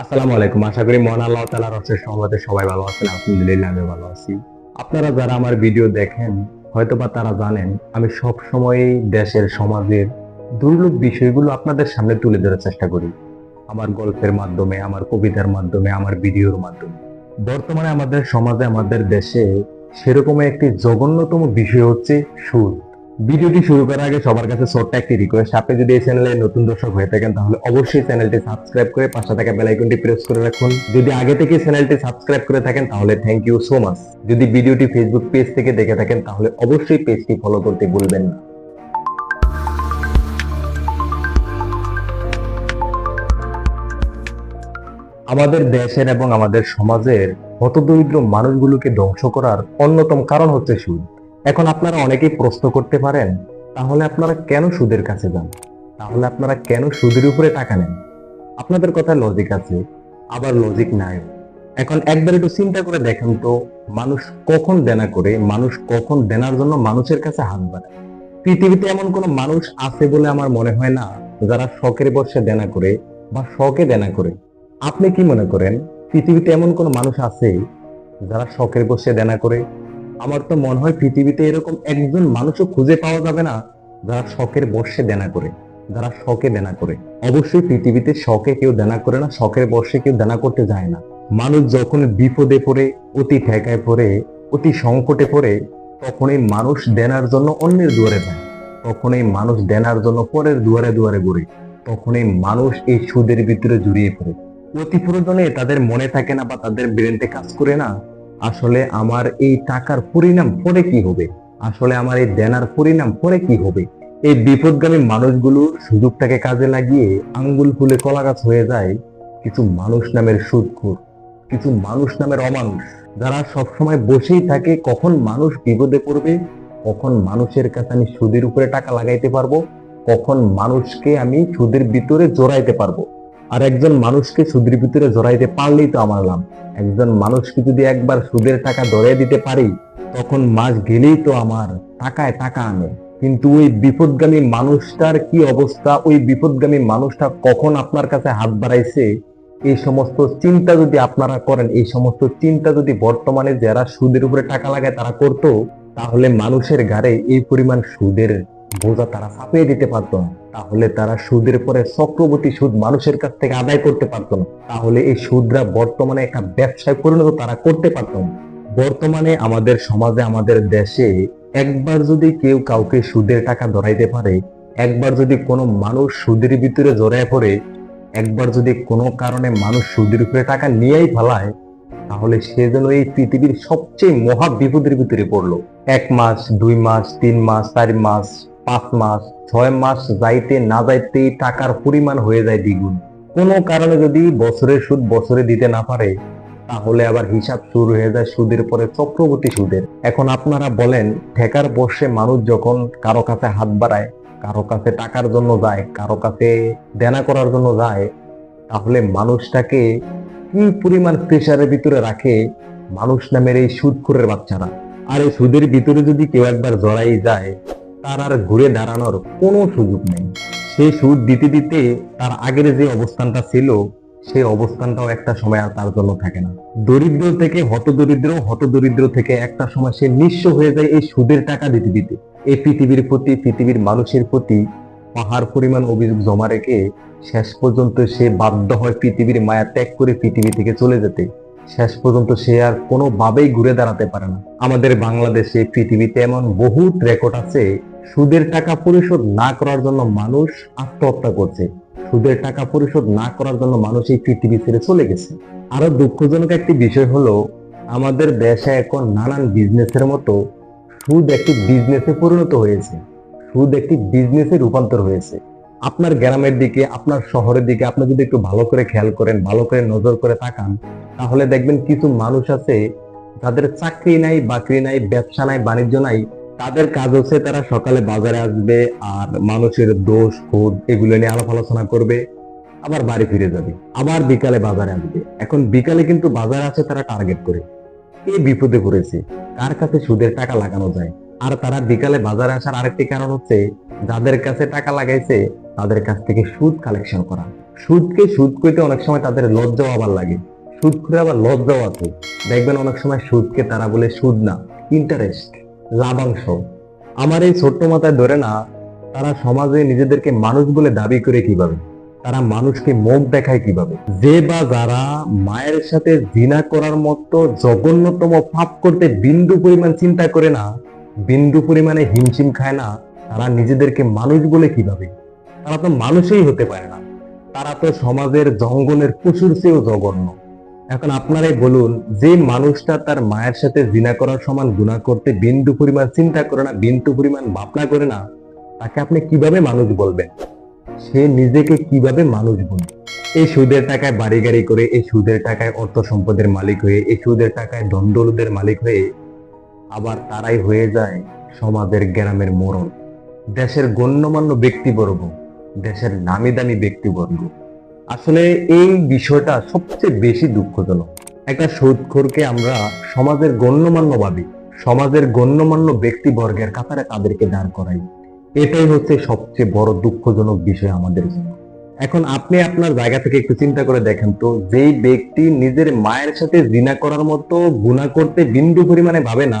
আসসালামু আলাইকুম। আশা করি মহান আল্লাহ তালার রসের সহমতে সবাই ভালো আছেন। আলহামদুলিল্লাহ আমি ভালো আছি। আপনারা যারা আমার ভিডিও দেখেন, হয়তোবা তারা জানেন, আমি সব সময় দেশের, সমাজের দুর্লভ বিষয়গুলো আপনাদের সামনে তুলে ধরার চেষ্টা করি। আমার গল্পের মাধ্যমে, আমার কবিতার মাধ্যমে, আমার ভিডিওর মাধ্যমে। বর্তমানে আমাদের সমাজে, আমাদের দেশে সেরকম একটি জঘন্যতম বিষয় হচ্ছে সুদ ভিডিওটি শুরু করার আগে সবার কাছে ছোট্ট একটি রিকোয়েস্ট আপনি যদি এই চ্যানেলে নতুন দর্শক হয়ে থাকেন, তাহলে অবশ্যই চ্যানেলটি সাবস্ক্রাইব করে পাশে থাকা বেল আইকনটি প্রেস করে রাখুন। যদি আগে থেকে চ্যানেলটি সাবস্ক্রাইব করে থাকেন, তাহলে থ্যাংক ইউ সো মাচ যদি ভিডিওটি ফেসবুক পেজ থেকে দেখে থাকেন, তাহলে অবশ্যই পেজটি ফলো করতে ভুলবেন না। আমাদের দেশের এবং আমাদের সমাজের হতদরিদ্র মানুষগুলোকে ধ্বংস করার অন্যতম কারণ হচ্ছে সুদ। এখন আপনারা অনেকেই প্রশ্ন করতে পারেন, তাহলে আপনারা কেন সুদের কাছে যান? তাহলে আপনারা কেন সুদের উপরে টাকা নেন? আপনাদের কথা লজিক আছে, আবার লজিক নাই। এখন একবার একটু চিন্তা করে দেখেন তো, মানুষ কখন দেনা করে, মানুষ কখন দেনার জন্য মানুষের কাছে হাত বাড়ায়? পৃথিবীতে এমন কোনো মানুষ আছে বলে আমার মনে হয় না, যারা শখের বর্ষে দেনা করে বা শখে দেনা করে। আপনি কি মনে করেন, পৃথিবীতে এমন কোনো মানুষ আছে, যারা শখের বসে দেনা করে? আমার তো মনে হয় পৃথিবীতে এরকম একজন মানুষও খুঁজে পাওয়া যাবে না যারা শখের বর্ষে দেনা করে, যারা শখে দেনা করে। অবশ্যই পৃথিবীতে শখে কেউ দেনা করে না, শখের বর্ষে কেউ দেনা করতে যায় না। মানুষ যখন বিপদে পড়ে, অতি ঠেকায় পড়ে, অতি সংকটে পড়ে, তখনই মানুষ দেনার জন্য অন্যের দুয়ারে যায়। তখনই মানুষ দেনার জন্য পরের দুয়ারে দুয়ারে ঘুরে। তখনই মানুষ এই সুদের ভিতরে জড়িয়ে পড়ে। অতি প্রয়োজনে তাদের মনে থাকে না বা তাদের ব্রেনতে কাজ করে না আসলে আমার এই টাকার পরিণাম পরে কি হবে? আসলে আমার এই দেনার পরিণাম পরে কি হবে? এই বিপদগামী মানুষগুলো সুযোগটাকে কাজে লাগিয়ে আঙ্গুল ফুলে কলা গাছ হয়ে যায় কিছু মানুষ নামের সুদখোর কিছু মানুষ নামের অমানুষ। যারা সবসময় বসেই থাকে কখন মানুষ বিপদে পড়বে, কখন মানুষের কাছে আমি সুদের উপরে টাকা লাগাইতে পারব, কখন মানুষকে আমি সুদের ভিতরে জড়াইতে পারব। আর একজন মানুষকে সুদের ভিতরে জড়াইতে পারলেই তো আমার লাভ। একজন মানুষকে যদি একবার সুদের টাকা ধরে দিতে পারি, তখন মাস গেলেই তো আমার টাকায় টাকা আনে। কিন্তু ওই বিপদগামী মানুষটার কি অবস্থা? ওই বিপদগামী মানুষটা কখন আপনার কাছে হাত বাড়াইছে? এই সমস্ত চিন্তা যদি আপনারা করেন, এই সমস্ত চিন্তা যদি বর্তমানে যারা সুদের উপরে টাকা লাগায় তারা করতো, তাহলে মানুষের ঘাড়ে এই পরিমাণ সুদের বোঝা তারা চাপিয়ে দিতে পারতো না। তাহলে তারা সুদের পরে চক্রবর্তী সুদ মানুষের কাছ থেকে আদায় করতে পারতো না। তাহলে এই সুদরা বর্তমানে একটা ব্যবসায় পরিণত তারা করতে পারতো না। বর্তমানে আমাদের সমাজে, আমাদের দেশে একবার যদি কেউ কাউকে সুদের টাকা ধরাইতে পারে, একবার যদি কোনো মানুষ সুদের ভিতরে জড়ায় পড়ে, একবার যদি কোনো কারণে মানুষ সুদের উপরে টাকা নিয়েই ফেলায়, তাহলে সে যেন এই পৃথিবীর সবচেয়ে মহা বিপদের ভিতরে পড়ল। এক মাস, দুই মাস, তিন মাস, চার মাস পাঁচ মাস, ছয় মাস যাইতে না যাইতেই টাকার পরিমাণ হয়ে যায় দ্বিগুণ। কোনো কারণে যদি বছরের সুদ বছরে দিতে না পারে, তাহলে আবার হিসাব শুরু হয়ে যায় সুদের পরে চক্রবর্তী সুদের। এখন আপনারা বলেন, ঠেকার বসে মানুষ যখন কারও কাছে হাত বাড়ায়, কারও কাছে টাকার জন্য যায়, কারও কাছে দেনা করার জন্য যায়, তাহলে মানুষটাকে কি পরিমাণ প্রেশারের ভিতরে রাখে মানুষ নামের এই সুদখোরের বাচ্চারা? আর এই সুদের ভিতরে যদি কেউ একবার জড়াই যায় তার আর ঘুরে দাঁড়ানোর কোনো সুযোগ নেই। সেই সুদ দিতে দিতে তার আগের যে অবস্থানটা ছিল সেই অবস্থানটাও একটা সময় আর তার জন্য থাকে না। দরিদ্র থেকে হত দরিদ্র হত দরিদ্র থেকে একটা সময় সে নিঃস্ব হয়ে যায় এই সুদের টাকা দিতে দিতে। এই পৃথিবীর প্রতি, পৃথিবীর মানুষের প্রতি পাহাড় পরিমাণ অভিযোগ জমা রেখে শেষ পর্যন্ত সে বাধ্য হয় পৃথিবীর মায়া ত্যাগ করে পৃথিবী থেকে চলে যেতে। শেষ পর্যন্ত সে আর কোনোভাবেই ঘুরে দাঁড়াতে পারে না। আমাদের বাংলাদেশে পৃথিবীতে এমন বহুত রেকর্ড আছে সুদের টাকা পরিশোধ না করার জন্য মানুষ আত্মহত্যা করছে। সুদের টাকা পরিশোধ না করার জন্য মানুষ এই পৃথিবী ছেড়ে চলে গেছে। আরও দুঃখজনক একটি বিষয় হলো, আমাদের দেশে এখন নানান বিজনেসের মতো সুদ একটি বিজনেসে পরিণত হয়েছে। সুদ একটি বিজনেসে রূপান্তর হয়েছে। আপনার গ্রামের দিকে, আপনার শহরের দিকে আপনি যদি একটু ভালো করে খেয়াল করেন, ভালো করে নজর করে তাকান, তাহলে দেখবেন কিছু মানুষ আছে যাদের চাকরি নাই, বাকরি নাই, ব্যবসা নাই, বাণিজ্য নাই তাদের কাজ হচ্ছে তারা সকালে বাজারে আসবে আর মানুষের দোষ খুদ এগুলো নিয়ে আলাপ আলোচনা করবে, আবার বাড়ি ফিরে যাবে, আবার বিকালে বাজারে আসবে। এখন বিকালে কিন্তু বাজারে আছে তারা টার্গেট করে। এই বিপদে পড়েছে? কার কাছে সুদের টাকা লাগানো যায়? আর তারা বিকালে বাজারে আসার আরেকটি কারণ হচ্ছে, যাদের কাছে টাকা লাগাইছে, তাদের কাছ থেকে সুদ কালেকশন করা। সুদকে সুদ কইতে অনেক সময় তাদের লজ্জাও আবার লাগে। সুদ করে আবার লজ্জাও আছে। দেখবেন অনেক সময় সুদকে তারা বলে সুদ না ইন্টারেস্ট লাভাংশ। আমার এই ছোট্ট মাথায় ধরে না, তারা সমাজে নিজেদেরকে মানুষ বলে দাবি করে কীভাবে? তারা মানুষকে মুখ দেখায় কীভাবে? যে বা যারা মায়ের সাথে জিনা করার মতো জঘন্যতম পাপ করতে বিন্দু পরিমাণ চিন্তা করে না, বিন্দু পরিমাণে হিমশিম খায় না, তারা নিজেদেরকে মানুষ বলে কীভাবে? তারা তো মানুষই হতে পারে না। তারা তো সমাজের জঙ্গলের পশুর চেয়েও জঘন্য। এখন আপনারাই বলুন যে মানুষটা তার মায়ের সাথে জিনা করার সমান গুণা করতে বিন্দু পরিমাণ চিন্তা করে না, বিন্দু পরিমাণ ভাবনা করে না, তাকে আপনি কীভাবে মানুষ বলবেন? সে নিজেকে কীভাবে মানুষ বলবে? এই সুদের টাকায় বাড়ি গাড়ি করে, এই সুদের টাকায় অর্থ সম্পদের মালিক হয়ে, এই সুদের টাকায় দণ্ডলুদের মালিক হয়ে আবার তারাই হয়ে যায় সমাজের গ্রামের মরণ দেশের গণ্যমান্য ব্যক্তিবর্গ, দেশের নামি দামি ব্যক্তিবর্গ। আসলে এই বিষয়টা সবচেয়ে বেশি দুঃখজনক। একটা সুদখোরকে আমরা সমাজের গণ্যমান্য ভাবি, সমাজের গণ্যমান্য ব্যক্তিবর্গের কাতারে তাদেরকে দাঁড় করাই। এটাই হচ্ছে সবচেয়ে বড় দুঃখজনক বিষয় আমাদের জন্য। এখন আপনি আপনার জায়গা থেকে একটু চিন্তা করে দেখেন তো, যেই ব্যক্তি নিজের মায়ের সাথে জিনা করার মতো গুণা করতে বিন্দু পরিমাণে ভাবে না,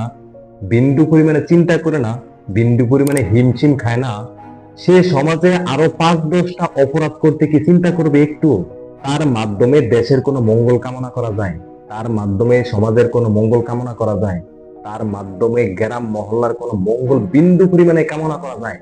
বিন্দু পরিমাণে চিন্তা করে না, বিন্দু পরিমাণে হিমশিম খায় না সে সমাজে আরও পাঁচ দশটা অপরাধ করতে কি চিন্তা করবে একটু? তার মাধ্যমে দেশের কোনো মঙ্গল কামনা করা যায়। তার মাধ্যমে সমাজের কোনো মঙ্গল কামনা করা যায়। তার মাধ্যমে গ্রাম মহল্লার কোনো মঙ্গল বিন্দু পরিমাণে কামনা করা যায়।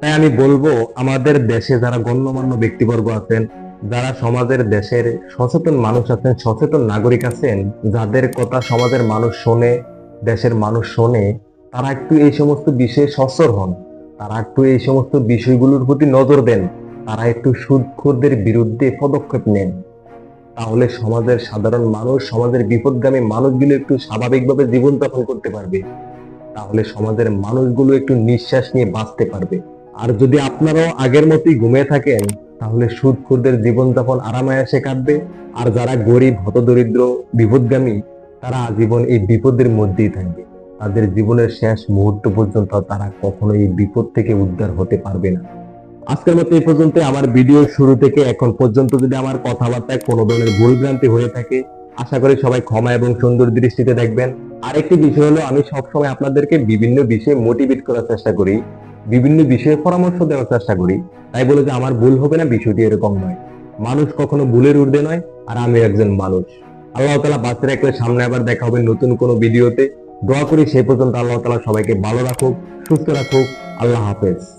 তাই আমি বলব, আমাদের দেশে যারা গণ্যমান্য ব্যক্তিবর্গ আছেন, যারা সমাজের দেশের সচেতন মানুষ আছেন, সচেতন নাগরিক আছেন, যাদের কথা সমাজের মানুষ শোনে, দেশের মানুষ শোনে, তারা একটু এই সমস্ত বিষয়ে সচর হন। তারা একটু এই সমস্ত বিষয়গুলোর প্রতি নজর দেন। তারা একটু সুদখোরদের বিরুদ্ধে পদক্ষেপ নেন। তাহলে সমাজের সাধারণ মানুষ, সমাজের বিপদগামী মানুষগুলো একটু স্বাভাবিকভাবে জীবনযাপন করতে পারবে। তাহলে সমাজের মানুষগুলো একটু নিঃশ্বাস নিয়ে বাঁচতে পারবে। আর যদি আপনারাও আগের মতোই ঘুমিয়ে থাকেন, তাহলে সুদখোরদের জীবনযাপন আরামায়াসে কাটবে। আর যারা গরিব, হতদরিদ্র, বিপদগামী, তারা আজীবন এই বিপদের মধ্যেই থাকবে। তাদের জীবনের শেষ মুহূর্ত পর্যন্ত তারা কখনো এই বিপদ থেকে উদ্ধার হতে পারবে না। আজকের মতো এই পর্যন্ত আমার ভিডিও শুরু থেকে এখন পর্যন্ত যদি আমার কথাবার্তায় কোনো ধরনের ভুলভ্রান্তি হয়ে থাকে, আশা করি সবাই ক্ষমা এবং সুন্দর দৃষ্টিতে দেখবেন। আরেকটি বিষয় হলো, আমি সবসময় আপনাদেরকে বিভিন্ন বিষয়ে মোটিভেট করার চেষ্টা করি, বিভিন্ন বিষয়ে পরামর্শ দেওয়ার চেষ্টা করি। তাই বলে যে আমার ভুল হবে না, বিষয়টি এরকম নয়। মানুষ কখনো ভুলের ঊর্ধ্বে নয়, আর আমি একজন মানুষ। আল্লাহ তালা বাঁচতে রাখলে সামনে আবার দেখা হবে নতুন কোনো ভিডিওতে। দোয়া করি সেই পর্যন্ত আল্লাহ তালা সবাইকে ভালো রাখুক সুস্থ রাখুক। আল্লাহ হাফেজ।